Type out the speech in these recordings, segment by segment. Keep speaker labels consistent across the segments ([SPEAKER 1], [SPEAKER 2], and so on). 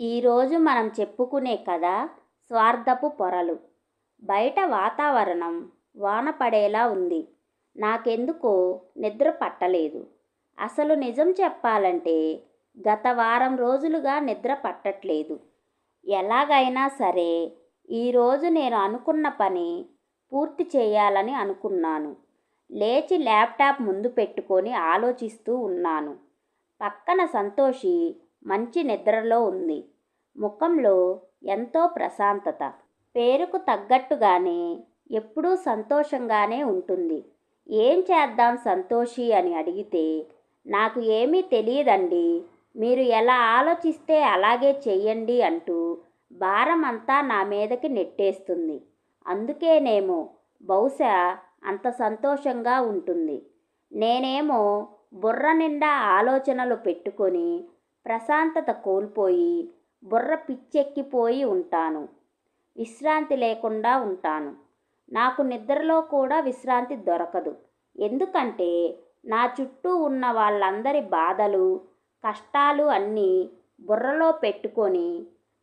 [SPEAKER 1] ఈరోజు మనం చెప్పుకునే కథ స్వార్థపు పొరలు. బయట వాతావరణం వాన పడేలా ఉంది. నాకెందుకో నిద్ర పట్టలేదు. అసలు నిజం చెప్పాలంటే గత వారం రోజులుగా నిద్ర పట్టట్లేదు. ఎలాగైనా సరే ఈరోజు నేను అనుకున్న పని పూర్తి చేయాలని అనుకున్నాను. లేచి ల్యాప్టాప్ ముందు పెట్టుకొని ఆలోచిస్తూ ఉన్నాను. పక్కన సంతోషి మంచి నిద్రలో ఉంది. ముఖంలో ఎంతో ప్రశాంతత. పేరుకు తగ్గట్టుగానే ఎప్పుడూ సంతోషంగానే ఉంటుంది. ఏం చేద్దాం సంతోషి అని అడిగితే నాకు ఏమీ తెలియదండి. మీరు ఎలా ఆలోచిస్తే అలాగే చెయ్యండి అంటూ భారం అంతా నా మీదకి నెట్టేస్తుంది. అందుకేనేమో బహుశా అంత సంతోషంగా ఉంటుంది. నేనేమో బుర్ర నిండా ఆలోచనలు పెట్టుకొని ప్రశాంతత కోల్పోయి బుర్ర పిచ్చెక్కిపోయి ఉంటాను. విశ్రాంతి లేకుండా ఉంటాను. నాకు నిద్రలో కూడా విశ్రాంతి దొరకదు. ఎందుకంటే నా చుట్టూ ఉన్న వాళ్ళందరి బాధలు కష్టాలు అన్నీ బుర్రలో పెట్టుకొని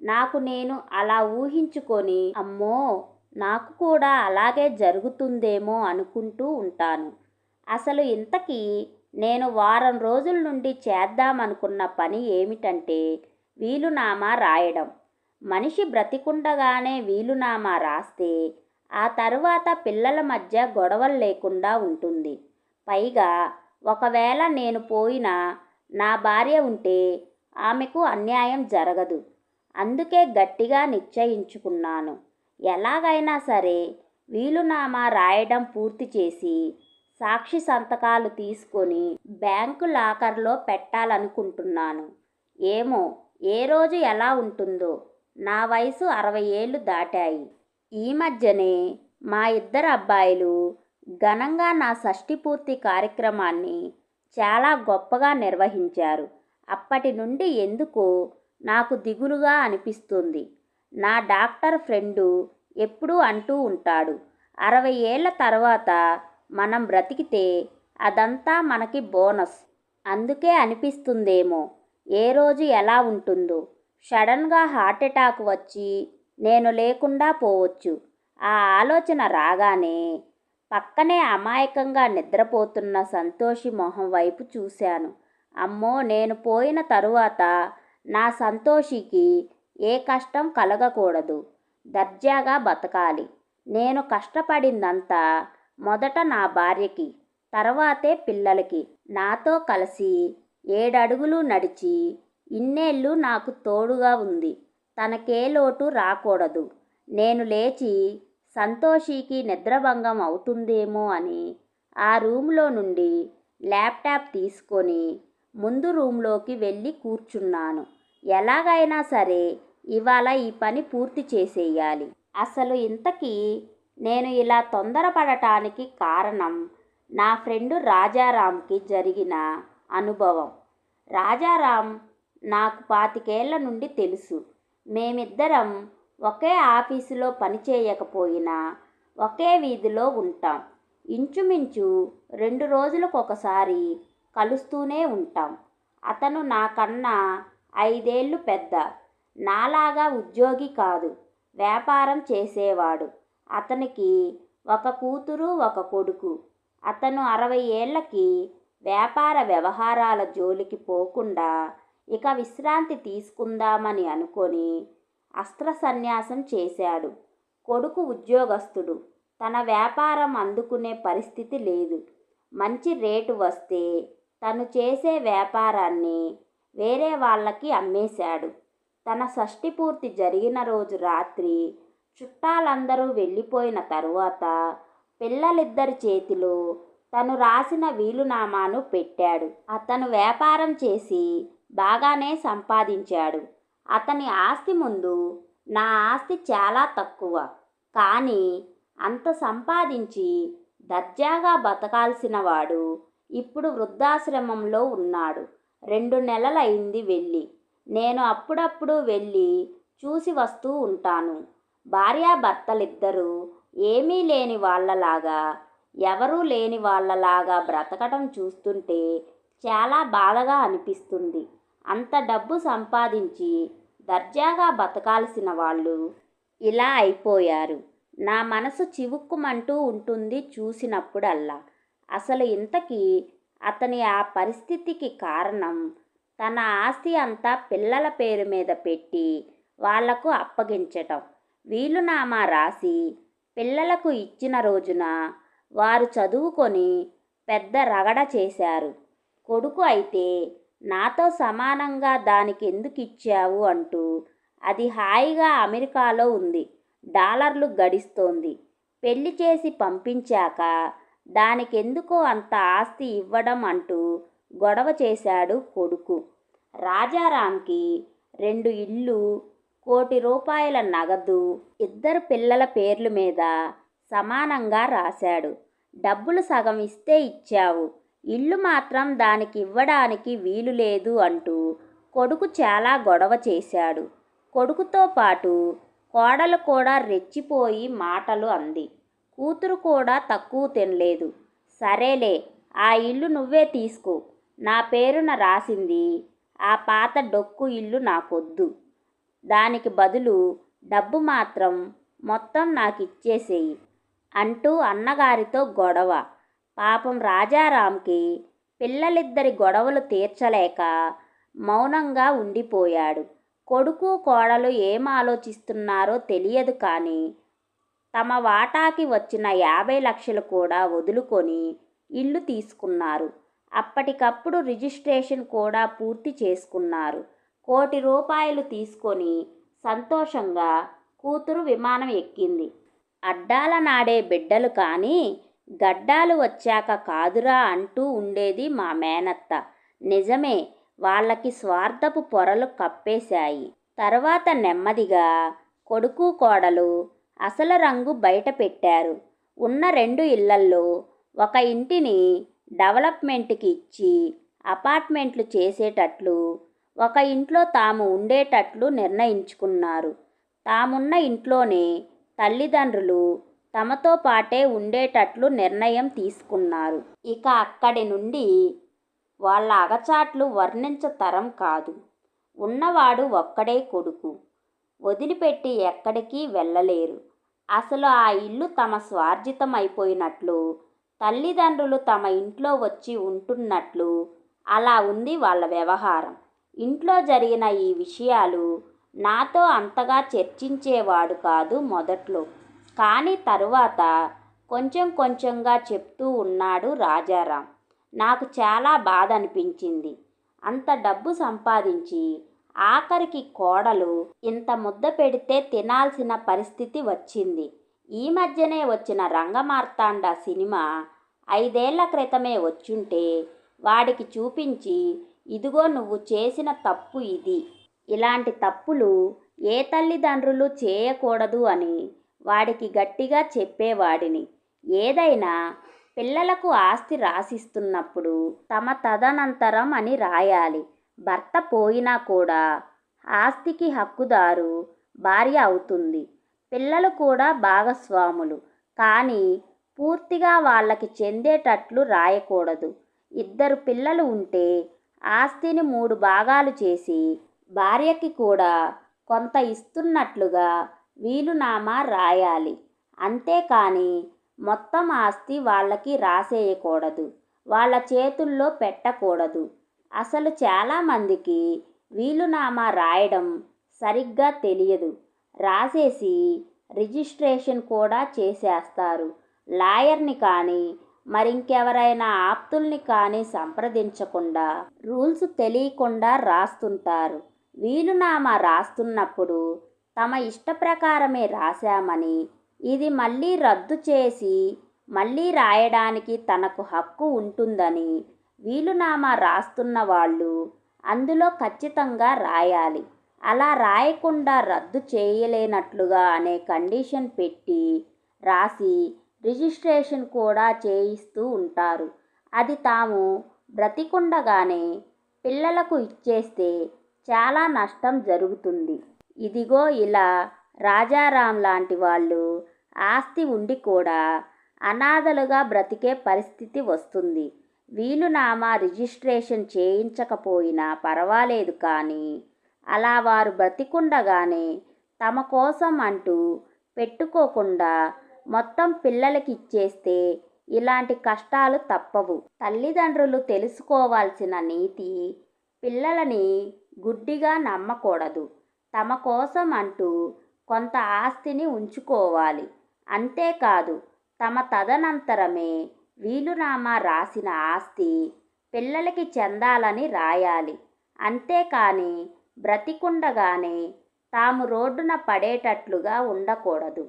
[SPEAKER 1] నాకు నేను అలా ఊహించుకొని అమ్మో నాకు కూడా అలాగే జరుగుతుందేమో అనుకుంటూ ఉంటాను. అసలు ఇంతకీ నేను వారం రోజుల నుండి చేద్దామనుకున్న పని ఏమిటంటే వీలునామా రాయడం. మనిషి బ్రతికుండగానే వీలునామా రాస్తే ఆ తరువాత పిల్లల మధ్య గొడవలు లేకుండా ఉంటుంది. పైగా ఒకవేళ నేను పోయినా నా భార్య ఉంటే ఆమెకు అన్యాయం జరగదు. అందుకే గట్టిగా నిశ్చయించుకున్నాను. ఎలాగైనా సరే వీలునామా రాయడం పూర్తి చేసి సాక్షి సంతకాలు తీసుకొని బ్యాంకు లాకర్లో పెట్టాలనుకుంటున్నాను. ఏమో ఏ రోజు ఎలా ఉంటుందో నా వయసు అరవై ఏళ్ళు దాటాయి. ఈ మధ్యనే మా ఇద్దరు అబ్బాయిలు ఘనంగా నా షష్ఠి పూర్తి కార్యక్రమాన్ని చాలా గొప్పగా నిర్వహించారు. అప్పటి నుండి ఎందుకో నాకు దిగులుగా అనిపిస్తుంది. నా డాక్టర్ ఫ్రెండు ఎప్పుడూ అంటూ ఉంటాడు అరవై ఏళ్ళ తర్వాత మనం బ్రతికితే అదంతా మనకి బోనస్. అందుకే అనిపిస్తుందేమో ఏ రోజు ఎలా ఉంటుందో. సడన్గా హార్ట్ అటాక్ వచ్చి నేను లేకుండా పోవచ్చు. ఆ ఆలోచన రాగానే పక్కనే అమాయకంగా నిద్రపోతున్న సంతోషి మొహం వైపు చూశాను. అమ్మో నేను పోయిన తరువాత నా సంతోషికి ఏ కష్టం కలగకూడదు. దర్జాగా బతకాలి. నేను కష్టపడిందంతా మొదట నా భార్యకి తర్వాతే పిల్లలకి. నాతో కలిసి ఏడడుగులు నడిచి ఇన్నేళ్ళు నాకు తోడుగా ఉంది. తనకే లోటు రాకూడదు. నేను లేచి సంతోషికి నిద్రభంగం అవుతుందేమో అని ఆ రూమ్లో నుండి ల్యాప్టాప్ తీసుకొని ముందు రూమ్లోకి వెళ్ళి కూర్చున్నాను. ఎలాగైనా సరే ఇవాళ ఈ పని పూర్తి చేసేయాలి. అసలు ఇంతకీ నేను ఇలా తొందరపడటానికి కారణం నా ఫ్రెండు రాజారాంకి జరిగిన అనుభవం. రాజారాం నాకు పాతికేళ్ళ నుండి తెలుసు. మేమిద్దరం ఒకే ఆఫీసులో పనిచేయకపోయినా ఒకే వీధిలో ఉంటాం. ఇంచుమించు రెండు రోజులకు ఒకసారి కలుస్తూనే ఉంటాం. అతను నాకన్నా ఐదేళ్ళు పెద్ద. నాలాగా ఉద్యోగి కాదు. వ్యాపారం చేసేవాడు. అతనికి ఒక కూతురు ఒక కొడుకు. అతను అరవై ఏళ్ళకి వ్యాపార వ్యవహారాల జోలికి పోకుండా ఇక విశ్రాంతి తీసుకుందామని అనుకొని అస్త్ర సన్యాసం చేశాడు. కొడుకు ఉద్యోగస్తుడు. తన వ్యాపారం అందుకునే పరిస్థితి లేదు. మంచి రేటు వస్తే తను చేసే వ్యాపారాన్ని వేరే వాళ్ళకి అమ్మేశాడు. తన షష్ఠి పూర్తి జరిగిన రోజు రాత్రి చుట్టాలందరూ వెళ్ళిపోయిన తరువాత పిల్లలిద్దరి చేతిలో తను రాసిన వీలునామాను పెట్టాడు. అతను వ్యాపారం చేసి బాగానే సంపాదించాడు. అతని ఆస్తి ముందు నా ఆస్తి చాలా తక్కువ. కానీ అంత సంపాదించి దర్జాగా బతకాల్సిన వాడు ఇప్పుడు వృద్ధాశ్రమంలో ఉన్నాడు. రెండు నెలలైంది వెళ్ళి. నేను అప్పుడప్పుడు వెళ్ళి చూసి వస్తూ ఉంటాను. భార్యాభర్తలిద్దరూ ఏమీ లేని వాళ్ళలాగా ఎవరూ లేని వాళ్ళలాగా బ్రతకటం చూస్తుంటే చాలా బాధగా అనిపిస్తుంది. అంత డబ్బు సంపాదించి దర్జాగా బతకాల్సిన వాళ్ళు ఇలా అయిపోయారు. నా మనసు చివుక్కుమంటూ ఉంటుంది చూసినప్పుడల్లా. అసలు ఇంతకీ అతని ఆ పరిస్థితికి కారణం తన ఆస్తి అంతా పిల్లల పేరు మీద పెట్టి వాళ్ళకు అప్పగించటం. వీలునామా రాసి పిల్లలకు ఇచ్చిన రోజున వారు చదువుకొని పెద్ద రగడ చేశారు. కొడుకు అయితే నాతో సమానంగా దానికి ఎందుకు ఇచ్చావు అంటూ అది హాయిగా అమెరికాలో ఉంది. డాలర్లు గడిస్తోంది. పెళ్ళి చేసి పంపించాక దానికెందుకో అంత ఆస్తి ఇవ్వడం అంటూ గొడవ చేశాడు కొడుకు. రాజారాంకి రెండు ఇళ్ళు కోటి రూపాయల నగదు ఇద్దరు పిల్లల పేర్ల మీద సమానంగా రాశాడు. డబ్బులు సగం ఇస్తే ఇచ్చావు. ఇల్లు మాత్రం దానికి ఇవ్వడానికి వీలు లేదు అంటూ కొడుకు చాలా గొడవ చేశాడు. కొడుకుతో పాటు కోడలు కూడా రెచ్చిపోయి మాటలు అంది. కూతురు కూడా తక్కువ తినలేదు. సరేలే ఆ ఇల్లు నువ్వే తీసుకో. నా పేరున రాసింది ఆ పాత డొక్కు ఇల్లు నాకొద్దు. దానికి బదులు డబ్బు మాత్రం మొత్తం నాకు ఇచ్చేసేయి అంటూ అన్నగారితో గొడవ. పాపం రాజారాంకి పిల్లలిద్దరి గొడవలు తీర్చలేక మౌనంగా ఉండిపోయాడు. కొడుకు కోడలు ఏం ఆలోచిస్తున్నారో తెలియదు కానీ తమ వాటాకి వచ్చిన యాభై లక్షలు కూడా వదులుకొని ఇల్లు తీసుకున్నారు. అప్పటికప్పుడు రిజిస్ట్రేషన్ కూడా పూర్తి చేసుకున్నారు. కోటి రూపాయలు తీసుకొని సంతోషంగా కూతురు విమానం ఎక్కింది. అడ్డాల నాడే బిడ్డలు కానీ గడ్డాలు వచ్చాక కాదురా అంటూ ఉండేది మా మేనత్త. నిజమే వాళ్ళకి స్వార్థపు పొరలు కప్పేశాయి. తర్వాత నెమ్మదిగా కొడుకు కోడలు అసలు రంగు బయట పెట్టారు. ఉన్న రెండు ఇళ్ళల్లో ఒక ఇంటిని డెవలప్మెంట్కి ఇచ్చి అపార్ట్మెంట్లు చేసేటట్లు ఒక ఇంట్లో తాము ఉండేటట్లు నిర్ణయించుకున్నారు. తామున్న ఇంట్లోనే తల్లిదండ్రులు తమతో పాటే ఉండేటట్లు నిర్ణయం తీసుకున్నారు. ఇక అక్కడి నుండి వాళ్ళ అగచాట్లు వర్ణించతరం కాదు. ఉన్నవాడు ఒక్కడే కొడుకు. వదిలిపెట్టి ఎక్కడికి వెళ్ళలేరు. అసలు ఆ ఇల్లు తమ స్వార్జితం అయిపోయినట్లు తల్లిదండ్రులు తమ ఇంట్లో వచ్చి ఉంటున్నట్లు అలా ఉంది వాళ్ళ వ్యవహారం. ఇంట్లో జరిగిన ఈ విషయాలు నాతో అంతగా చర్చించేవాడు కాదు మొదట్లో. కానీ తరువాత కొంచెం కొంచెంగా చెప్తూ ఉన్నాడు రాజారాం. నాకు చాలా బాధ అనిపించింది అంత డబ్బు సంపాదించి ఆఖరికి కోడలు ఇంత ముద్ద పెడితే తినాల్సిన పరిస్థితి వచ్చింది. ఈ మధ్యనే వచ్చిన రంగమార్తాండ సినిమా ఐదేళ్ళ క్రితమే వచ్చుంటే వాడికి చూపించి ఇదిగో నువ్వు చేసిన తప్పు ఇది. ఇలాంటి తప్పులు ఏ తల్లిదండ్రులు చేయకూడదు అని వాడికి గట్టిగా చెప్పేవాడిని. ఏదైనా పిల్లలకు ఆస్తి రాసిస్తున్నప్పుడు తమ తదనంతరం అని రాయాలి. భర్త పోయినా కూడా ఆస్తికి హక్కుదారు భార్య అవుతుంది. పిల్లలు కూడా భాగస్వాములు. కానీ పూర్తిగా వాళ్ళకి చెందేటట్లు రాయకూడదు. ఇద్దరు పిల్లలు ఉంటే ఆస్తిని మూడు భాగాలు చేసి భార్యకి కూడా కొంత ఇస్తున్నట్లుగా వీలునామా రాయాలి. అంతేకాని మొత్తం ఆస్తి వాళ్ళకి రాసేయకూడదు. వాళ్ళ చేతుల్లో పెట్టకూడదు. అసలు చాలామందికి వీలునామా రాయడం సరిగ్గా తెలియదు. రాసేసి రిజిస్ట్రేషన్ కూడా చేసేస్తారు. లాయర్ని కానీ మరింకెవరైనా ఆప్తుల్ని కానీ సంప్రదించకుండా రూల్స్ తెలియకుండా రాస్తుంటారు. వీలునామా రాస్తున్నప్పుడు తమ ఇష్ట ప్రకారమే రాశామని ఇది మళ్ళీ రద్దు చేసి మళ్ళీ రాయడానికి తనకు హక్కు ఉంటుందని వీలునామా రాస్తున్న వాళ్ళు అందులో ఖచ్చితంగా రాయాలి. అలా రాయకుండా రద్దు చేయలేనట్లుగా అనే కండిషన్ పెట్టి రాసి రిజిస్ట్రేషన్ కూడా చేయిస్తూ ఉంటారు. అది తాము బ్రతికుండగానే పిల్లలకు ఇచ్చేస్తే చాలా నష్టం జరుగుతుంది. ఇదిగో ఇలా రాజారాం లాంటి వాళ్ళు ఆస్తి ఉండి కూడా అనాథలుగా బ్రతికే పరిస్థితి వస్తుంది. వీలునామా రిజిస్ట్రేషన్ చేయించకపోయినా పర్వాలేదు కానీ అలా వారు బ్రతికుండగానే తమ కోసం అంటూ పెట్టుకోకుండా మొత్తం పిల్లలకి ఇచ్చేస్తే ఇలాంటి కష్టాలు తప్పవు. తల్లిదండ్రులు తెలుసుకోవాల్సిన నీతి పిల్లలని గుడ్డిగా నమ్మకూడదు. తమ కోసం అంటూ కొంత ఆస్తిని ఉంచుకోవాలి. అంతేకాదు తమ తదనంతరమే వీలునామా రాసిన ఆస్తి పిల్లలకి చెందాలని రాయాలి. అంతేకాని బ్రతికుండగానే తాము రోడ్డున పడేటట్లుగా ఉండకూడదు.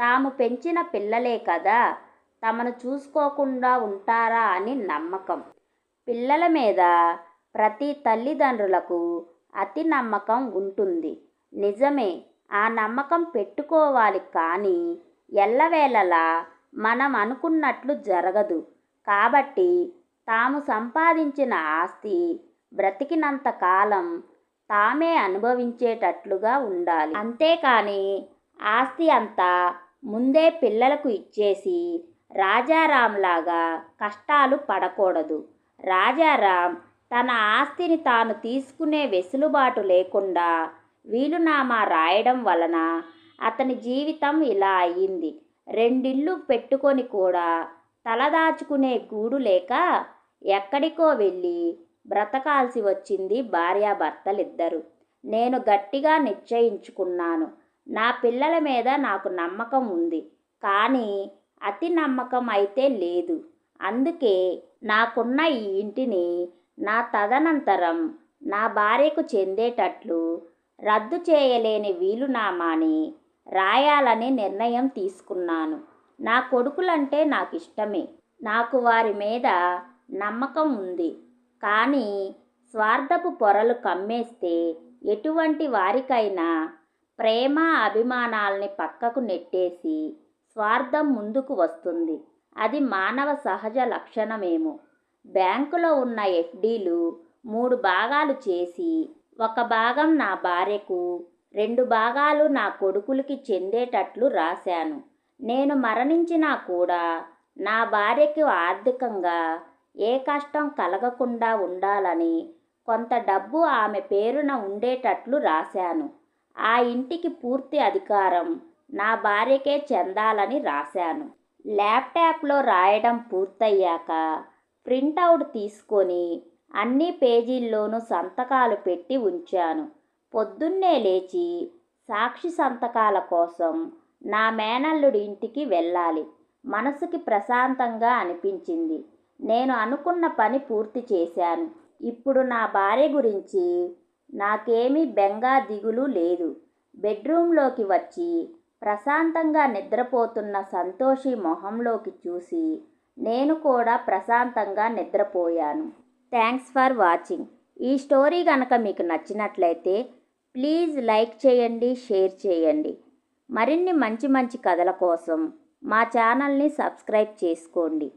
[SPEAKER 1] తాము పెంచిన పిల్లలే కదా తమను చూసుకోకుండా ఉంటారా అని నమ్మకం. పిల్లల మీద ప్రతి తల్లిదండ్రులకు అతి నమ్మకం ఉంటుంది. నిజమే ఆ నమ్మకం పెట్టుకోవాలి కానీ ఎల్లవేళలా మనం అనుకున్నట్లు జరగదు. కాబట్టి తాము సంపాదించిన ఆస్తి బ్రతికినంత కాలం తామే అనుభవించేటట్లుగా ఉండాలి. అంతేకాని ఆస్తి అంతా ముందే పిల్లలకు ఇచ్చేసి రాజారాంలాగా కష్టాలు పడకూడదు. రాజారాం తన ఆస్తిని తాను తీసుకునే వెసులుబాటు లేకుండా వీలునామా రాయడం వలన అతని జీవితం ఇలా అయ్యింది రెండిళ్ళు పెట్టుకొని కూడా తలదాచుకునే గూడు లేక ఎక్కడికో వెళ్ళి బ్రతకాల్సి వచ్చింది భార్యాభర్తలిద్దరూ. నేను గట్టిగా నిశ్చయించుకున్నాను. నా పిల్లల మీద నాకు నమ్మకం ఉంది కానీ అతి నమ్మకం అయితే లేదు. అందుకే నాకున్న ఈ ఇంటిని నా తదనంతరం నా భార్యకు చెందేటట్లు రద్దు చేయలేని వీలునామాని రాయాలని నిర్ణయం తీసుకున్నాను. నా కొడుకులంటే నాకు ఇష్టమే. నాకు వారి మీద నమ్మకం ఉంది కానీ స్వార్థపు పొరలు కమ్మేస్తే ఎటువంటి వారికైనా ప్రేమ అభిమానాల్ని పక్కకు నెట్టేసి స్వార్థం ముందుకు వస్తుంది. అది మానవ సహజ లక్షణమేమో. బ్యాంకులో ఉన్న ఎఫ్డీలు మూడు భాగాలు చేసి ఒక భాగం నా భార్యకు రెండు భాగాలు నా కొడుకులకి చెందేటట్లు రాశాను. నేను మరణించినా కూడా నా భార్యకు ఆర్థికంగా ఏ కష్టం కలగకుండా ఉండాలని కొంత డబ్బు ఆమె పేరున ఉండేటట్లు రాశాను. ఆ ఇంటికి పూర్తి అధికారం నా భార్యకే చెందాలని రాశాను. ల్యాప్టాప్లో రాయడం పూర్తయ్యాక ప్రింటౌట్ తీసుకొని అన్ని పేజీల్లోనూ సంతకాలు పెట్టి ఉంచాను. పొద్దున్నే లేచి సాక్షి సంతకాల కోసం నా మేనల్లుడి ఇంటికి వెళ్ళాలి. మనసుకి ప్రశాంతంగా అనిపించింది. నేను అనుకున్న పని పూర్తి చేశాను. ఇప్పుడు నా భార్య గురించి నాకేమీ బెంగా దిగులు లేదు. బెడ్రూంలోకి వచ్చి ప్రశాంతంగా నిద్రపోతున్న సంతోషి మొహంలోకి చూసి నేను కూడా ప్రశాంతంగా నిద్రపోయాను. Thanks for watching. ఈ స్టోరీ కనుక మీకు నచ్చినట్లయితే ప్లీజ్ లైక్ చేయండి షేర్ చేయండి. మరిన్ని మంచి మంచి కథల కోసం మా ఛానల్ని సబ్స్క్రైబ్ చేసుకోండి.